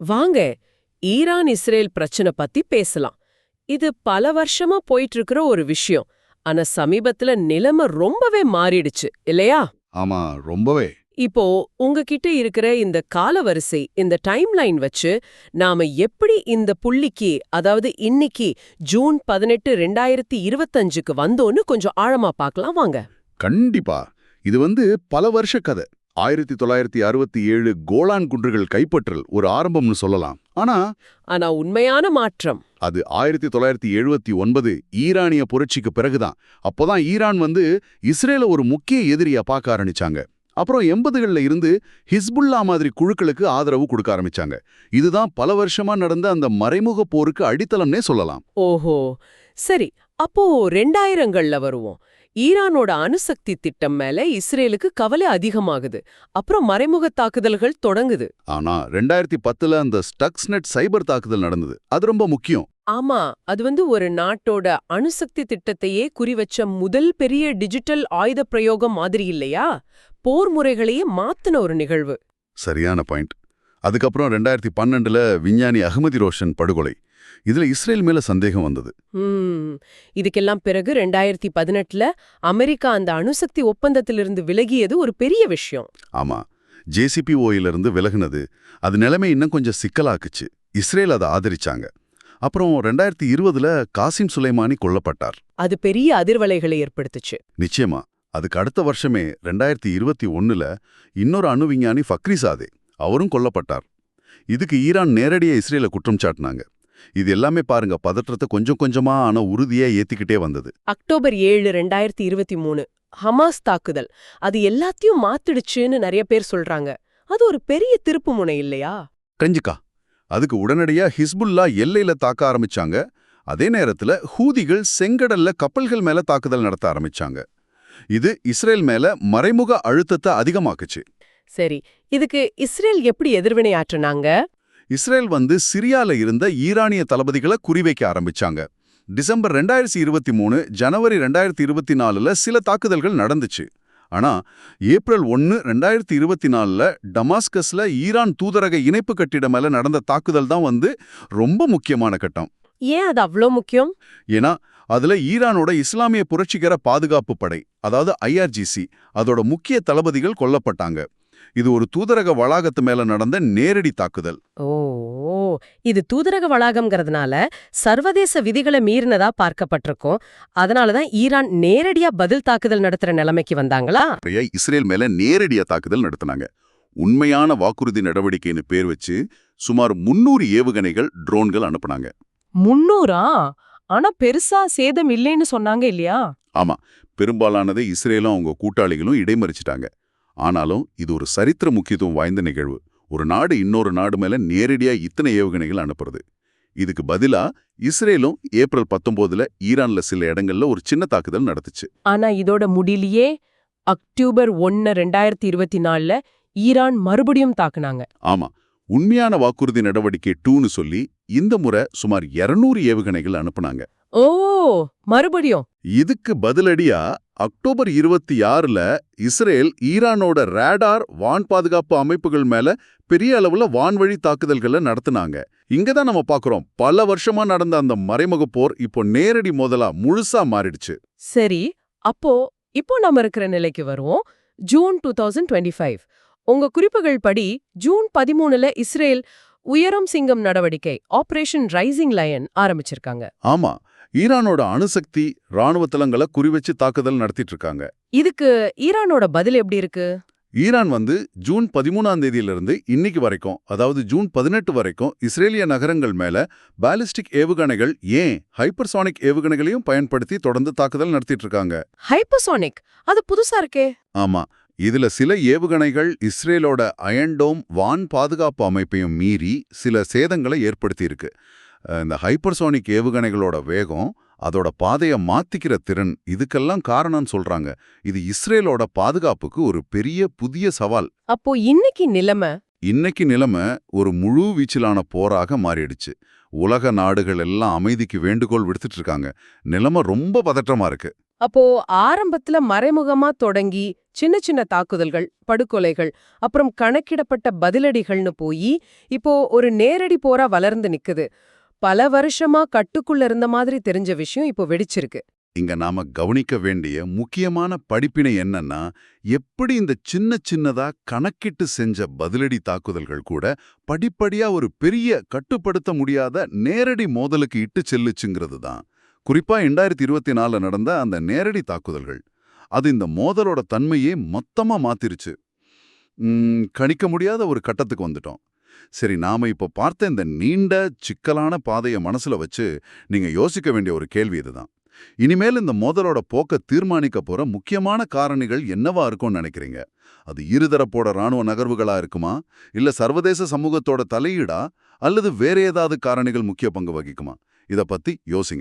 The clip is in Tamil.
வாங்க ஈரான் இஸ்ரேல் பிரச்சனை பத்தி பேசலாம். இது பல வருஷமா போயிட்டு இருக்கிற ஒரு விஷயம். ஆனா சமீபத்துல நிலைமை ரொம்பவே மாறிடுச்சு இல்லையா? ஆமா ரொம்பவே. இப்போ உங்ககிட்ட இருக்கிற இந்த காலவரிசை இந்த டைம்லைன் வச்சு நாம எப்படி இந்த புள்ளிக்கு அதாவது இன்னைக்கு ஜூன் பதினெட்டு ரெண்டாயிரத்தி இருபத்தஞ்சுக்கு வந்தோன்னு கொஞ்சம் ஆழமா பார்க்கலாம் வாங்க. கண்டிப்பா. இது வந்து பல வருஷ கதை. ஆயிரத்தி தொள்ளாயிரத்தி அறுபத்தி ஏழு கோலான் குன்றுகள் கைப்பற்றல் ஒரு ஆரம்பம்னு சொல்லலாம். ஆனா ஆனா உண்மையான மாற்றம். அது ஆயிரத்தி தொள்ளாயிரத்தி எழுபத்தி ஒன்பது ஈரானிய புரட்சிக்கு பிறகுதான். அப்போதான் ஈரான் வந்து இஸ்ரேல ஒரு முக்கிய எதிரியா பார்க்க ஆரம்பிச்சாங்க. அப்புறம் எண்பதுகள்ல இருந்து ஹிஸ்புல்லா மாதிரி குழுக்களுக்கு ஆதரவு கொடுக்க ஆரம்பிச்சாங்க. இதுதான் பல வருஷமா நடந்த அந்த மறைமுக போருக்கு அடித்தளம்னே சொல்லலாம். ஓஹோ. சரி அப்போ ரெண்டாயிரங்கள்ல வருவோம். ஈரானோட அணுசக்தி திட்டம் மேல இஸ்ரேலுக்கு கவலை அதிகமாகுது. அப்புறம் மறைமுக தாக்குதல்கள் தொடங்குது. ஆனா ரெண்டாயிரத்தி பத்துல அந்த ஸ்டக்ஸ்நெட் சைபர் தாக்குதல் நடந்தது. அது ரொம்ப முக்கியம். ஆமா அது வந்து ஒரு நாட்டோட அணுசக்தி திட்டத்தையே குறிவச்ச முதல் பெரிய டிஜிட்டல் ஆயுத பிரயோகம் மாதிரி இல்லையா? போர் முறைகளையே மாத்துன ஒரு நிகழ்வு. சரியான பாயிண்ட். அதுக்கப்புறம் ரெண்டாயிரத்தி பன்னெண்டுல விஞ்ஞானி அகமதி ரோஷன் படுகொலை. இதுல இஸ்ரேல் மேல சந்தேகம் வந்தது. இதுக்கெல்லாம் பிறகு ரெண்டாயிரத்தி பதினெட்டுல அமெரிக்கா அந்த அணுசக்தி ஒப்பந்தத்திலிருந்து விலகியது ஒரு பெரிய விஷயம். ஆமா. ஜேசிபிஓயிலிருந்து விலகுனது. அது நிலைமை இன்னும் கொஞ்சம் சிக்கலாக்குச்சு. இஸ்ரேல் அதை ஆதரிச்சாங்க. அப்புறம் ரெண்டாயிரத்தி இருபதுல காசிம் சுலைமானி கொல்லப்பட்டார். அது பெரிய அதிர்வலைகளை ஏற்படுத்துச்சு. நிச்சயமா. அதுக்கு அடுத்த வருஷமே ரெண்டாயிரத்தி இருபத்தி ஒண்ணுல இன்னொரு அணு விஞ்ஞானி ஃபக்ரிசாதே அவரும் கொல்லப்பட்டார். இதுக்கு ஈரான் நேரடியா இஸ்ரேல குற்றம் சாட்டினாங்க. இது எல்லாமே பாருங்க பதற்றத்தை கொஞ்சம் கொஞ்சமா ஆனா உறுதியா ஏத்திக்கிட்டே வந்தது. அக்டோபர் ஏழு ரெண்டாயிரத்தி இருபத்தி மூணு. ஹமாஸ் தாக்குதல். அது எல்லாத்தையும் மாத்திடுச்சுன்னு நிறைய பேர் சொல்றாங்க. அது ஒரு பெரிய திருப்பு முனை இல்லையா? கஞ்சிக்கா. அதுக்கு உடனடியா ஹிஸ்புல்லா எல்லையில தாக்க ஆரம்பிச்சாங்க. அதே நேரத்துல ஹூதிகள் செங்கடல்ல கப்பல்கள் மேல தாக்குதல் நடத்த ஆரம்பிச்சாங்க. இது இஸ்ரேல் மேல மறைமுக அழுத்தத்தை அதிகமாக்குச்சு. சரி இதுக்கு இஸ்ரேல் எப்படி எதிர்வினை ஆற்றுனாங்க இஸ்ரேல் வந்து சிரியால இருந்த ஈரானிய தளபதிகளை குறிவைக்க ஆரம்பிச்சாங்க. டிசம்பர் ரெண்டாயிரத்தி இருபத்தி மூணு ஜனவரி ரெண்டாயிரத்தி இருபத்தி நாலுல சில தாக்குதல்கள் நடந்துச்சு. ஆனா ஏப்ரல் ஒன்னு ரெண்டாயிரத்தி இருபத்தி நாலுல டமாஸ்கஸ்ல ஈரான் தூதரக இணைப்பு கட்டிடம் மேல நடந்த தாக்குதல் தான் வந்து ரொம்ப முக்கியமான கட்டம். ஏன் அது அவ்வளோ முக்கியம்? ஏன்னா அதுல ஈரானோட இஸ்லாமிய புரட்சிகர பாதுகாப்பு படை அதாவது ஐஆர்ஜிசி அதோட முக்கிய தளபதிகள் கொல்லப்பட்டாங்க. இது ஒரு தூதரக வளாகத்து மேல நடந்த நேரடி தாக்குதல். ஓ இது தூதரக வளாகம்ங்கிறதுனால சர்வதேச விதிகளை மீறினதா பார்க்கப்பட்டிருக்கும். அதனாலதான் ஈரான் நேரடியா பதில் தாக்குதல் நடத்துற நிலைமைக்கு வந்தாங்களா? இஸ்ரேல் மேல நேரடியா தாக்குதல் நடத்தினாங்க. உண்மையான வாக்குறுதி நடவடிக்கைன்னு பேர் வச்சு சுமார் முன்னூறு ஏவுகணைகள் ட்ரோன்கள் அனுப்புனாங்க. முன்னூறா? ஆனா பெருசா சேதம் இல்லைன்னு சொன்னாங்க இல்லையா? ஆமா. பெரும்பாலானதை இஸ்ரேலும் அவங்க கூட்டாளிகளும் இடைமறிச்சிட்டாங்க. ஆனாலும் இது ஒரு சரித்திர முக்கியத்துவம் வாய்ந்த நிகழ்வு. ஒரு நாடு இன்னொரு நாடு மேல நேரடியா இத்தனை ஏவுகணைகள் அனுப்புறது. இதுக்கு பதிலா இஸ்ரேலும் ஏப்ரல் பத்தொன்பதுல ஈரான்ல சில இடங்கள்ல ஒரு சின்ன தாக்குதல் நடத்துச்சு. ஆனா இதோட முடியிலேயே அக்டோபர் ஒன்னு ரெண்டாயிரத்தி இருபத்தி நாலுல ஈரான் மறுபடியும் தாக்குனாங்க. ஆமா. உண்மையான வாக்குறுதி நடவடிக்கை டூன்னு சொல்லி இந்த முறை சுமார் 200 ஏவுகணைகள் அனுப்புனாங்க. ஓ! மறுபடியும். இதுக்கு பதிலடியா அக்டோபர் இருபத்தி ஆறுல இஸ்ரேல் ஈரானோட ரேடார் வான் பாதுகாப்பு அமைப்புகள் மேல பெரிய அளவுல வான்வழி தாக்குதல்களை நடத்துனாங்க. இங்க தான் நம்ம பாக்குறோம். பல வருஷமா நடந்த அந்த மறைமுக போர் இப்போ நேரடி மோதலா முழுசா மாறிடுச்சு. சரி அப்போ இப்போ நம்ம இருக்கிற நிலைக்கு வருவோம். June two thousand twenty five. உங்க குறிப்புகள் படி ஜூன் பதிமூணுல இஸ்ரேல் உயரும் சிங்கம் நடவடிக்கை ஆபரேஷன் ரைசிங் லயன் ஆரம்பிச்சிருக்காங்க. ஆமா. ஈரானோட அணுசக்தி ராணுவ தளங்களை குறிவச்சு தாக்குதல் நடத்திட்டு இருக்காங்க இதுக்கு ஈரானோட பதில் எப்படி இருக்கு? ஈரான் வந்து ஜூன் பதிமூணாம் தேதியிலிருந்து இன்னைக்கு வரைக்கும் அதாவது ஜூன் பதினெட்டு வரைக்கும் இஸ்ரேலிய நகரங்கள் மேல பாலிஸ்டிக் ஏவுகணைகள் ஏன் ஹைப்பர்சானிக் ஏவுகணைகளையும் பயன்படுத்தி தொடர்ந்து தாக்குதல் நடத்திட்டு இருக்காங்க ஹைப்பர்சானிக்? அது புதுசா இருக்கே. ஆமா. இதுல சில ஏவுகணைகள் இஸ்ரேலோட அயன்டோம் வான் பாதுகாப்பு அமைப்பையும் மீறி சில சேதங்களை ஏற்படுத்தியிருக்கு. இந்த ஹைப்பர்சானிக் ஏவுகணைகளோட வேகம் அதோட பாதையை மாத்திக்கிற திறன் இதுக்கெல்லாம் காரணம்னு சொல்றாங்க. இது இஸ்ரேலோட பாதுகாப்புக்கு ஒரு பெரிய புதிய சவால். அப்போ இன்னைக்கு நிலைமை? இன்னைக்கு நிலைமை ஒரு முழு வீச்சிலான போராக மாறிடுச்சு. உலக நாடுகள் எல்லாம் அமைதிக்கு வேண்டுகோள் விடுத்துட்டு இருக்காங்க. நிலைமை ரொம்ப பதற்றமா இருக்கு. அப்போ ஆரம்பத்துல மறைமுகமா தொடங்கி சின்ன சின்ன தாக்குதல்கள் படுகொலைகள் அப்புறம் கணக்கிடப்பட்ட பதிலடிகள்னு போய் இப்போ ஒரு நேரடி போரா வளர்ந்து நிக்குது. பல வருஷமா கட்டுக்குள்ள இருந்த மாதிரி தெரிஞ்ச விஷயம் இப்போ வெடிச்சிருக்கு. இங்க நாம கவனிக்க வேண்டிய முக்கியமான படிப்பினை என்னன்னா எப்படி இந்த சின்ன சின்னதா கணக்கிட்டு செஞ்ச பதிலடி தாக்குதல்கள் கூட படிப்படியா ஒரு பெரிய கட்டுப்படுத்த முடியாத நேரடி மோதலுக்கு இட்டு செல்லுச்சுங்கிறது தான். குறிப்பா ரெண்டாயிரத்தி இருபத்தி நாலுல நடந்த அந்த நேரடி தாக்குதல்கள். அது இந்த மோதலோட தன்மையே மொத்தமா மாத்திருச்சு. கணிக்க முடியாத ஒரு கட்டத்துக்கு வந்துட்டோம். சரி நாம இப்போ பார்த்த இந்த நீண்ட சிக்கலான பாதையை மனசுல வச்சு நீங்க யோசிக்க வேண்டிய ஒரு கேள்வி இதுதான். இனிமேல் இந்த மோதலோட போக்க தீர்மானிக்க போற முக்கியமான காரணிகள் என்னவா இருக்கும்னு நினைக்கிறீங்க? அது இருதரப்போட ராணுவ நகர்வுகளா இருக்குமா? இல்ல சர்வதேச சமூகத்தோட தலையீடா? அல்லது வேற ஏதாவது காரணிகள் முக்கிய பங்கு வகிக்குமா? இத பத்தி யோசிங்க.